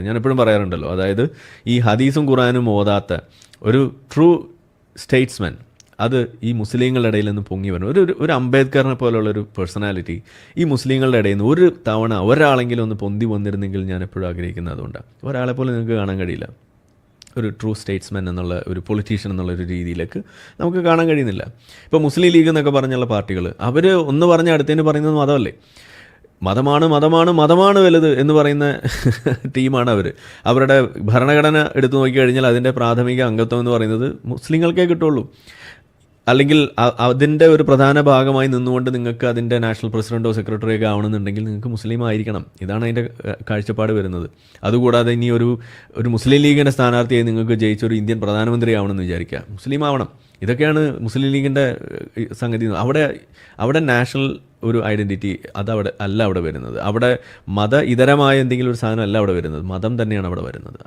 ഞാൻ എപ്പോഴും പറയാറുണ്ടല്ലോ. അതായത് ഈ ഹദീസും ഖുറാനും ഓതാത്ത ഒരു ട്രൂ സ്റ്റേറ്റ്സ്മാൻ അത് ഈ മുസ്ലിങ്ങളുടെ ഇടയിൽ നിന്ന് പൊങ്ങി വരണം ഒരു ഒരു- അംബേദ്കറിനെ പോലുള്ള ഒരു പേഴ്സണാലിറ്റി ഈ മുസ്ലിങ്ങളുടെ ഇടയിൽ നിന്ന് ഒരു തവണ ഒരാളെങ്കിലും ഒന്ന് പൊന്തി വന്നിരുന്നെങ്കിൽ ഞാൻ എപ്പോഴും ആഗ്രഹിക്കുന്നത് അതുകൊണ്ടാണ് ഒരാളെ പോലെ നിങ്ങൾക്ക് കാണാൻ കഴിയില്ല. ഒരു ട്രൂ സ്റ്റേറ്റ്സ്മാൻ എന്നുള്ള ഒരു പൊളിറ്റീഷ്യൻ എന്നുള്ള ഒരു രീതിയിലേക്ക് നമുക്ക് കാണാൻ കഴിയുന്നില്ല. ഇപ്പോൾ മുസ്ലിം ലീഗ് എന്നൊക്കെ പറഞ്ഞുള്ള പാർട്ടികൾ അവർ ഒന്ന് പറഞ്ഞ അടുത്തതിന് പറയുന്നത് മതമല്ലേ? മതമാണ് മതമാണ് മതമാണ് വലുത് എന്ന് പറയുന്ന ടീമാണ് അവർ അവരുടെ ഭരണഘടന എടുത്തു നോക്കിക്കഴിഞ്ഞാൽ അതിന്റെ പ്രാഥമിക അംഗത്വം എന്ന് പറയുന്നത് മുസ്ലിങ്ങൾക്കേ കിട്ടുള്ളൂ. അല്ലെങ്കിൽ അതിന്റെ ഒരു പ്രധാന ഭാഗമായി നിന്നുകൊണ്ട് നിങ്ങൾക്ക് അതിന്റെ നാഷണൽ പ്രസിഡന്റോ സെക്രട്ടറിയോ ഒക്കെ ആവണമെന്നുണ്ടെങ്കിൽ നിങ്ങൾക്ക് മുസ്ലിം ആയിരിക്കണം. ഇതാണ് അതിന്റെ കാഴ്ചപ്പാട് വരുന്നത്. അതുകൂടാതെ ഇനി ഒരു ഒരു മുസ്ലിം ലീഗിന്റെ സ്ഥാനാർത്ഥിയായി നിങ്ങൾക്ക് ജയിച്ച ഒരു ഇന്ത്യൻ പ്രധാനമന്ത്രി ആവണമെന്ന് വിചാരിക്കുക. മുസ്ലിം ആവണം. ഇതൊക്കെയാണ് മുസ്ലിം ലീഗിന്റെ സംഗതി. അവിടെ അവിടെ നാഷണൽ ഒരു ഐഡന്റിറ്റി അതവിടെ അല്ല അവിടെ വരുന്നത്. അവിടെ മത ഇതരമായ എന്തെങ്കിലും ഒരു സാധനം അല്ല അവിടെ വരുന്നത്. മതം തന്നെയാണ് അവിടെ വരുന്നത്.